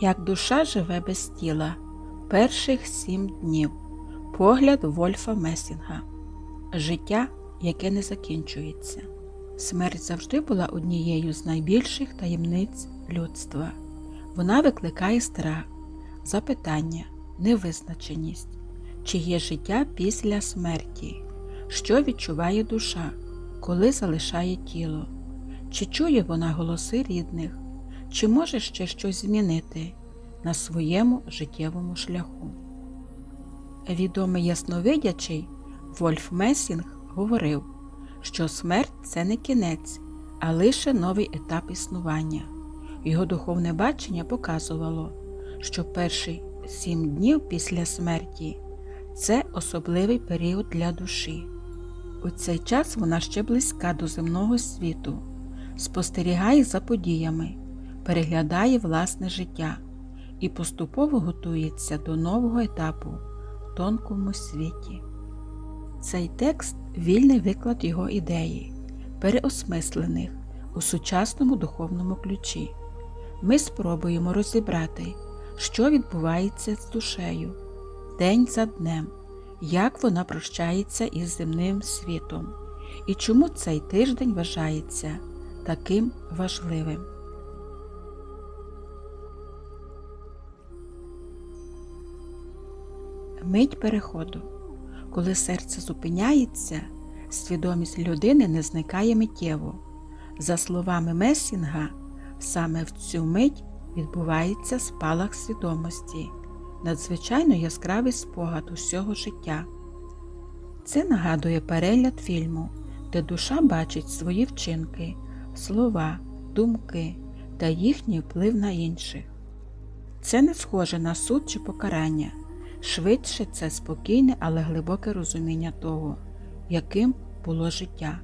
Як душа живе без тіла перших сім днів. Погляд Вольфа Месінга. Життя, яке не закінчується. Смерть завжди була однією з найбільших таємниць людства. Вона викликає страх, запитання, невизначеність, чи є життя після смерті, що відчуває душа, коли залишає тіло, чи чує вона голоси рідних, чи може ще щось змінити на своєму життєвому шляху. Відомий ясновидячий Вольф Месінг говорив, що смерть це не кінець, а лише новий етап існування. Його духовне бачення показувало, що перші сім днів після смерті це особливий період для душі. У цей час вона ще близька до земного світу, спостерігає за подіями, переглядає власне життя і поступово готується до нового етапу в тонкому світі. Цей текст вільний виклад його ідеї, переосмислених у сучасному духовному ключі. Ми спробуємо розібрати, що відбувається з душею день за днем, як вона прощається із земним світом і чому цей тиждень вважається таким важливим. Мить переходу. Коли серце зупиняється, свідомість людини не зникає миттєво. За словами Месінга, саме в цю мить відбувається спалах свідомості, надзвичайно яскравий спогад усього життя. Це нагадує перегляд фільму, де душа бачить свої вчинки, слова, думки та їхній вплив на інших. Це не схоже на суд чи покарання. Швидше це спокійне, але глибоке розуміння того, яким було життя.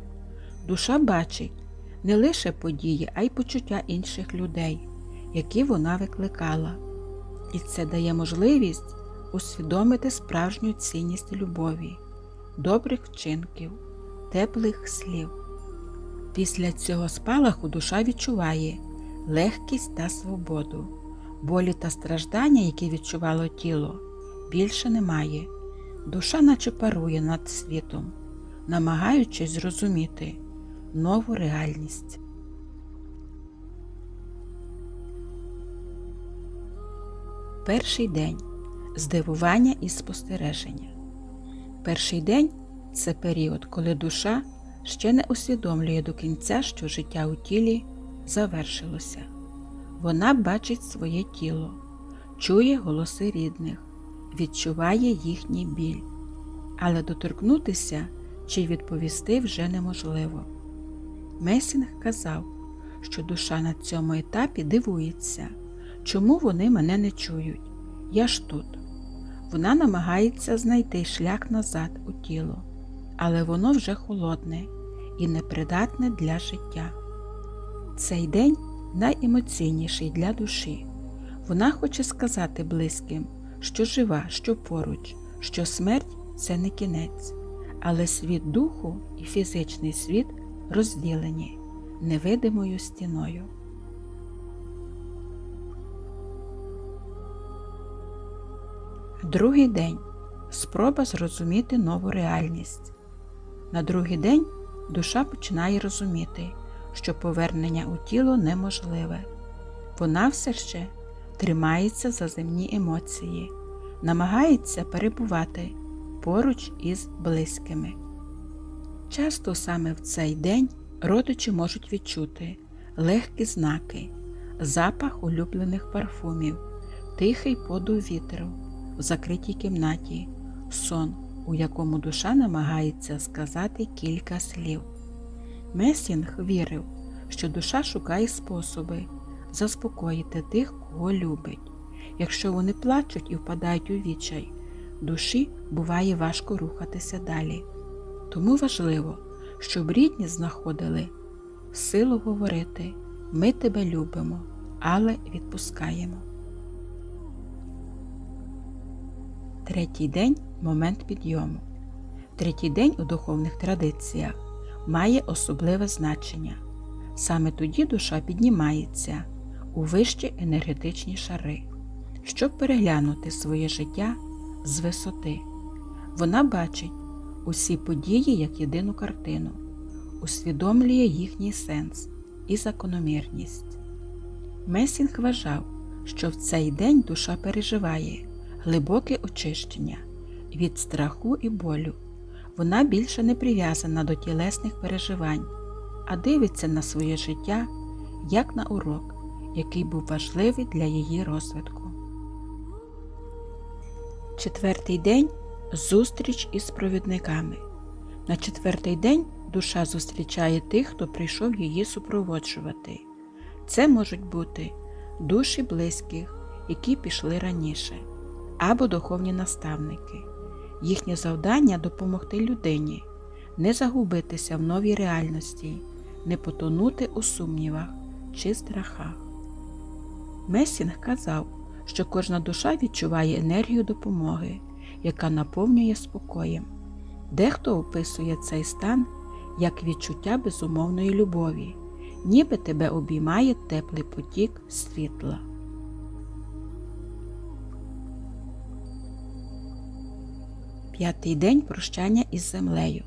Душа бачить не лише події, а й почуття інших людей, які вона викликала. І це дає можливість усвідомити справжню цінність любові, добрих вчинків, теплих слів. Після цього спалаху душа відчуває легкість та свободу, болі та страждання, які відчувало тіло більше немає. Душа наче парує над світом, намагаючись зрозуміти нову реальність. Перший день здивування і спостереження. Перший день це період, коли душа ще не усвідомлює до кінця, що життя у тілі завершилося. Вона бачить своє тіло, чує голоси рідних відчуває їхній біль, але доторкнутися чи відповісти вже неможливо. Месінг казав, що душа на цьому етапі дивується, чому вони мене не чують. Я ж тут. Вона намагається знайти шлях назад у тіло, але воно вже холодне і непридатне для життя. Цей день найемоційніший для душі. Вона хоче сказати близьким, що жива, що поруч, що смерть це не кінець, але світ духу і фізичний світ розділені невидимою стіною. Другий день спроба зрозуміти нову реальність. На другий день душа починає розуміти, що повернення у тіло неможливе. Вона все ще тримається за земні емоції, намагається перебувати поруч із близькими. Часто саме в цей день родичі можуть відчути легкі знаки, запах улюблених парфумів, тихий подув вітру в закритій кімнаті, сон, у якому душа намагається сказати кілька слів. Месінг вірив, що душа шукає способи заспокоїти тих, кого любить. Якщо вони плачуть і впадають у відчай, душі буває важко рухатися далі. Тому важливо, щоб рідні знаходили силу говорити ми тебе любимо, але відпускаємо. Третій день момент підйому. Третій день у духовних традиціях має особливе значення. Саме тоді душа піднімається у вищі енергетичні шари, щоб переглянути своє життя з висоти. Вона бачить усі події як єдину картину, усвідомлює їхній сенс і закономірність. Месінг вважав, що в цей день душа переживає глибоке очищення від страху і болю. Вона більше не прив'язана до тілесних переживань, а дивиться на своє життя як на урок, який був важливий для її розвитку. Четвертий день зустріч із провідниками. На четвертий день душа зустрічає тих, хто прийшов її супроводжувати. Це можуть бути душі близьких, які пішли раніше, або духовні наставники. Їхнє завдання допомогти людині, не загубитися в новій реальності, не потонути у сумнівах чи страхах. Месінг казав, що кожна душа відчуває енергію допомоги, яка наповнює спокоєм. Дехто описує цей стан як відчуття безумовної любові, ніби тебе обіймає теплий потік світла. П'ятий день прощання із землею.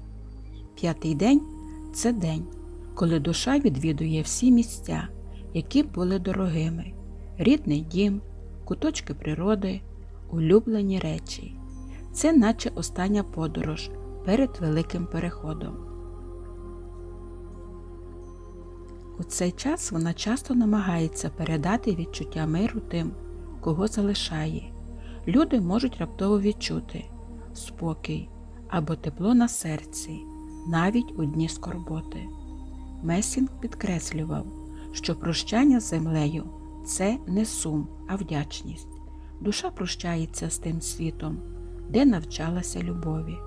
П'ятий день це день, коли душа відвідує всі місця, які були дорогими, рідний дім, куточки природи, улюблені речі. Це наче остання подорож перед великим переходом. У цей час вона часто намагається передати відчуття миру тим, кого залишає. Люди можуть раптово відчути спокій або тепло на серці, навіть у дні скорботи. Месінг підкреслював, що прощання з землею це не сум, а вдячність. Душа прощається з тим світом, де навчалася любові.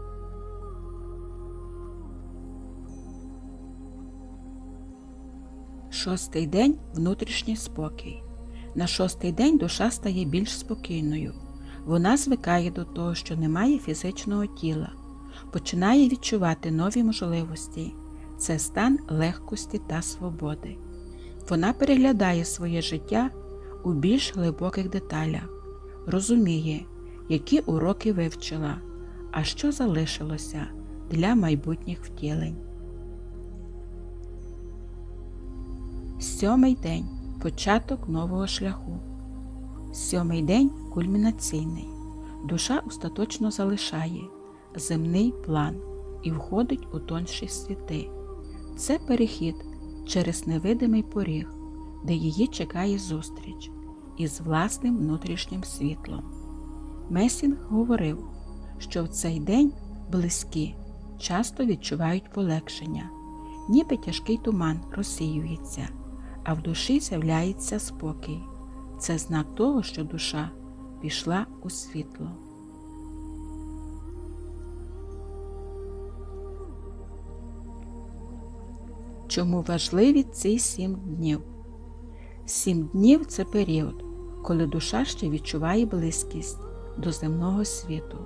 Шостий день внутрішній спокій. На шостий день душа стає більш спокійною. Вона звикає до того, що немає фізичного тіла, починає відчувати нові можливості. Це стан легкості та свободи. Вона переглядає своє життя у більш глибоких деталях, розуміє, які уроки вивчила, а що залишилося для майбутніх втілень. Сьомий день початок нового шляху. Сьомий день кульмінаційний. Душа остаточно залишає земний план і входить у тонші світи. Це перехід через невидимий поріг, де її чекає зустріч із власним внутрішнім світлом. Месінг говорив, що в цей день близькі часто відчувають полегшення, ніби тяжкий туман розсіюється, а в душі з'являється спокій. Це знак того, що душа пішла у світло. Чому важливі ці сім днів? Сім днів це період, коли душа ще відчуває близькість до земного світу,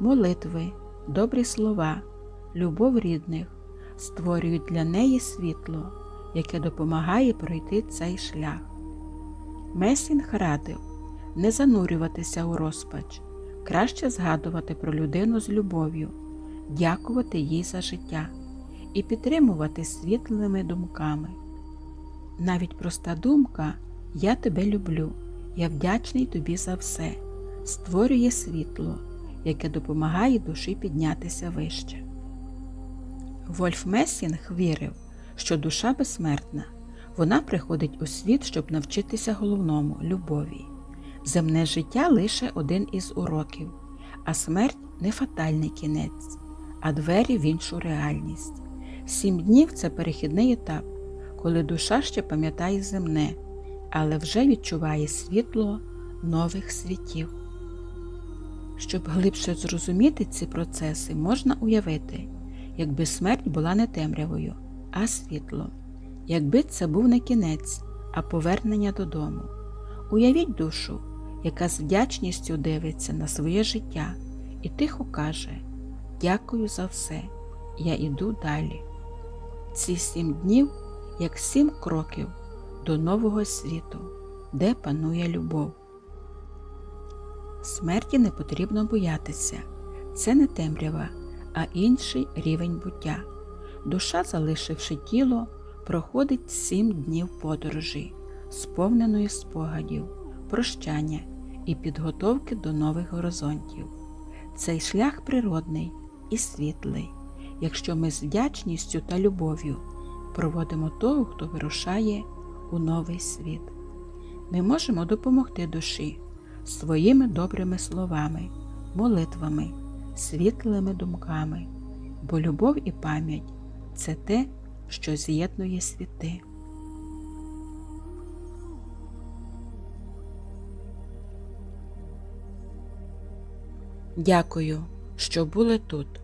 молитви, добрі слова, любов рідних створюють для неї світло, яке допомагає пройти цей шлях. Месінг радив не занурюватися у розпач, краще згадувати про людину з любов'ю, дякувати їй за життя і підтримувати світлими думками. Навіть проста думка Я тебе люблю, я вдячний тобі за все, створює світло, яке допомагає душі піднятися вище. Вольф Месінг вірив, що душа безсмертна, вона приходить у світ, щоб навчитися головному любові. Земне життя лише один із уроків, а смерть не фатальний кінець, а двері в іншу реальність. Сім днів це перехідний етап, коли душа ще пам'ятає земне, але вже відчуває світло нових світів. Щоб глибше зрозуміти ці процеси, можна уявити, якби смерть була не темрявою, а світлом, якби це був не кінець, а повернення додому. Уявіть душу, яка з вдячністю дивиться на своє життя і тихо каже: Дякую за все, я іду далі. Ці сім днів як сім кроків до нового світу. де панує любов. Смерті не потрібно боятися. Це не темрява, а інший рівень буття. Душа, залишивши тіло, проходить сім днів подорожі, сповненої спогадів, прощання і підготовки до нових горизонтів. Цей шлях природний і світлий, якщо ми з вдячністю та любов'ю проводимо того, хто вирушає у новий світ. Ми можемо допомогти душі своїми добрими словами, молитвами, світлими думками, бо любов і пам'ять це те, що з'єднує світи. Дякую, що були тут.